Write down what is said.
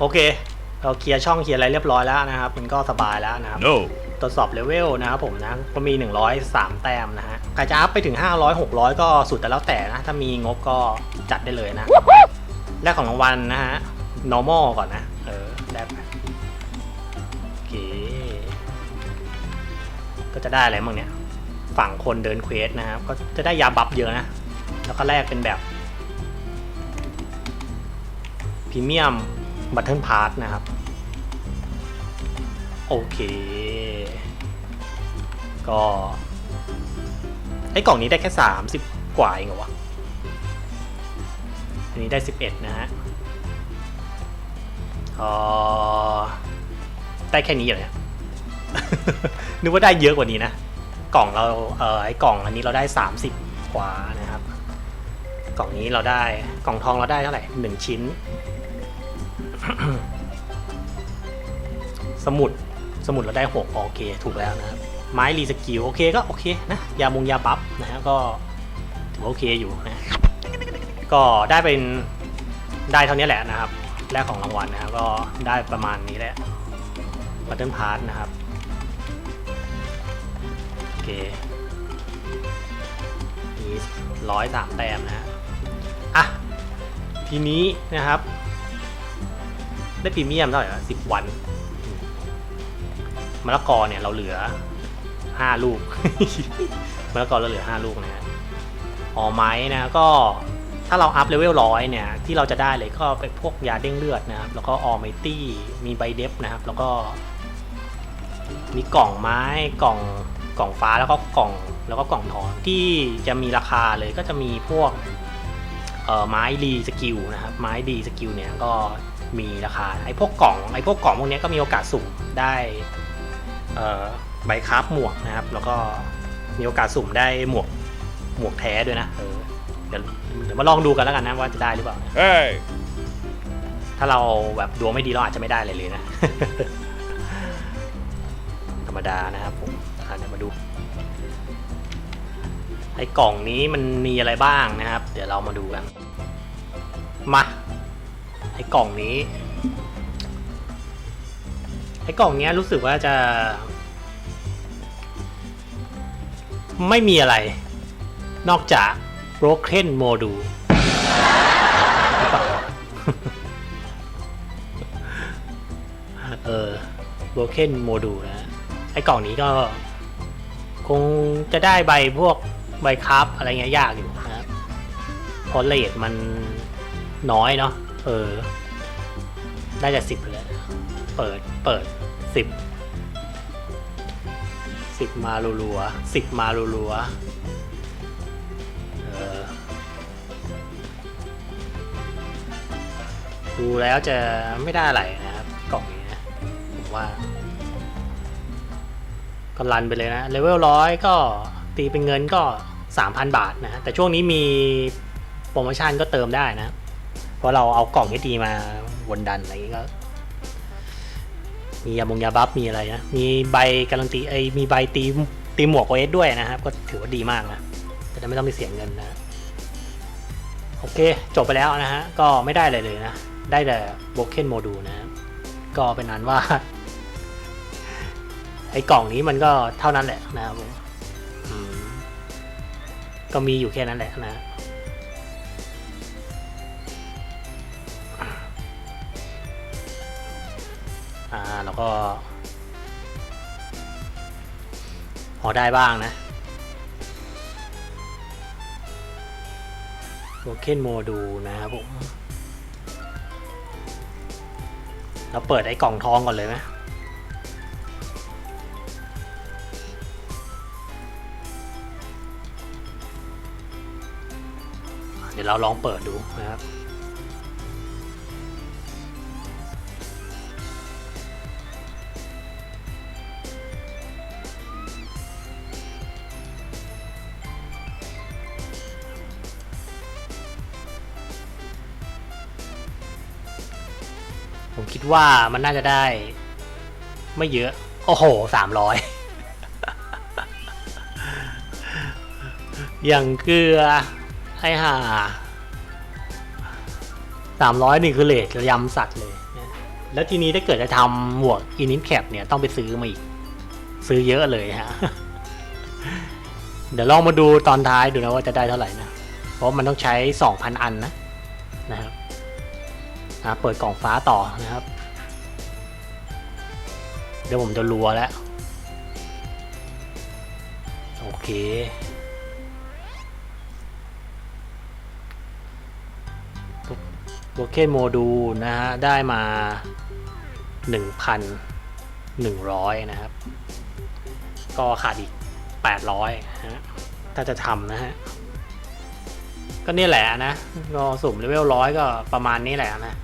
โอเค เราเคลียร์ช่องเคลียร์อะไรเรียบร้อยแล้วนะครับ มันก็สบายแล้วนะครับ No. ตรวจสอบเลเวลนะครับผมนะก็มี 103 แต้มนะฮะใครจะอัพไปถึง 500 600 ก็สุดแต่แล้วแต่นะ ถ้ามีงบก็จัดได้เลยนะ แรกของรางวัลนะฮะ normal ก่อนนะ เออแรกไปโอเค ก็จะได้อะไรบ้างเนี่ย ฝั่งคนเดินเควสนะครับ ก็จะได้ยาบัฟเยอะนะ แล้วก็แรกเป็นแบบพรีเมียม บัตเทิลพาร์ทนะครับ โอเค ก็ ไอ้กล่องนี้ได้แค่ 30 กว่าเองเหรอวะ อันนี้ได้ 11 นะฮะออได้แค่นี้เหรอเนี่ยนึกว่าได้เยอะกว่านี้นะ กล่องเราเออไอ้กล่องอันนี้เราได้ 30 กว่านะครับ กล่องนี้เราได้กล่องทองเราได้เท่าไหร่หนึ่งชิ้น สมุดสมุดเราได้หกโอเคถูกแล้วนะครับ ไม้รีสกิลโอเคก็โอเคนะ ยามงยาบัฟนะฮะก็ถือว่าโอเคอยู่นะ ก็ได้เป็นได้เท่านี้แหละนะครับแรกของรางวัลนะครับก็ได้ประมาณนี้แหละบัตเทิลพาร์ทนะครับโอเคมีร้อยสามแต้มนะฮะอะทีนี้นะครับ ได้พรีเมียมเท่าไหร่สิบวันมะละกอเนี่ยเราเหลือห้าลูก มะละกอเราเหลือห้าลูกนะฮะอ๋อไม้นะก็ถ้าเราอัพเลเวลร้อยเนี่ยที่เราจะได้เลยก็เป็นพวกยาเด้งเลือดนะครับ แล้วก็ออไมตี้มีใบเดฟนะครับ แล้วก็ มีกล่องไม้กล่องกล่องฟ้าแล้วก็กล่องแล้วก็กล่องทองที่จะมีราคาเลยก็จะมีพวกเอ่อไม้รีสกิลนะครับไม้ดีสกิลเนี่ยก็ มีราคาไอ้พวกกล่องไอ้พวกกล่องพวกเนี้ยก็มีโอกาสสุ่มได้เอ่อใบคราฟหมวกนะครับ แล้วก็มีโอกาสสุ่มได้หมวกหมวกแท้ด้วยนะเออเดี๋ยวเดี๋ยวมาลองดูกันแล้วกันนะว่าจะได้หรือเปล่า Hey. ถ้าเราแบบดวงไม่ดีเราอาจจะไม่ได้เลยเลยนะ ธรรมดานะครับผมอะเดี๋ยวมาดูไอ้กล่องนี้มันมีอะไรบ้างนะครับ เดี๋ยวเรามาดูกัน มา ไอ้กล่องนี้ ไอ้กล่องเนี้ยรู้สึกว่าจะ ไม่มีอะไร นอกจาก broken module หรือเปล่าเออ broken module นะ ไอ้กล่องนี้ก็ คงจะได้ใบพวกใบคับอะไรเงี้ยยากอยู่นะครับเพราะเลทมันน้อยเนาะ เออได้แต่สิบเลยเปิด เปิดสิบ สิบมารัวๆสิบมารัวๆเออ ดูแล้วจะไม่ได้อะไรนะครับ กล่องนี้นะผมว่าก็รันไปเลยนะ เลเวลร้อยก็ตีเป็นเงินก็ 3,000 บาทนะฮะแต่ช่วงนี้มีโปรโมชั่นก็เติมได้นะ เพราะเราเอากล่องให้ดีมาวนดันอะไรอย่างงี้ก็ มียามงยาบัฟมีอะไรนะ มีใบการันตีไอมีใบตีตีหมวกโอเอสด้วยนะครับ ก็ถือว่าดีมากนะแต่ไม่ต้องไปเสียเงินนะ โอเค จบไปแล้วนะฮะ ก็ไม่ได้อะไรเลยนะ ได้แต่โบเคนโมดูนะ ก็เป็นนั้นว่า ไอ้กล่องนี้มันก็เท่านั้นแหละนะครับผมก็มีอยู่แค่นั้นแหละนะ อ่าแล้วก็ พอได้บ้างนะโ o เคนโมดูนะครับผมเราเปิดไอ้กล่องทองก่อนเลยไหมเดี๋ยวเราลองเปิดดูนะครับ ผมคิดว่ามันน่าจะได้ ไม่เยอะ โอ้โหสามร้อยอย่างเกลือไอ้ห่าสามร้อยนี่คือเลทยำสัตว์เลย แล้วทีนี้ถ้าเกิดจะทำหมวกอินินแคปเนี่ยต้องไปซื้อมาอีก ซื้อเยอะเลยฮะ เดี๋ยวลองมาดูตอนท้ายดูนะว่าจะได้เท่าไหร่นะ เพราะมันต้องใช้ 2,000 อันนะนะครับ อะเปิดกล่องฟ้าต่อนะครับ เดี๋ยวผมจะรัวแล้ว โอเคโบเคนโมดูลนะฮะ ได้มา 1,100 นะครับ ก็ขาดอีก 800นะฮะ ถ้าจะทำนะฮะก็นี่แหละนะ ก็สุ่มเลเวลร้อยก็ประมาณนี้แหละนะ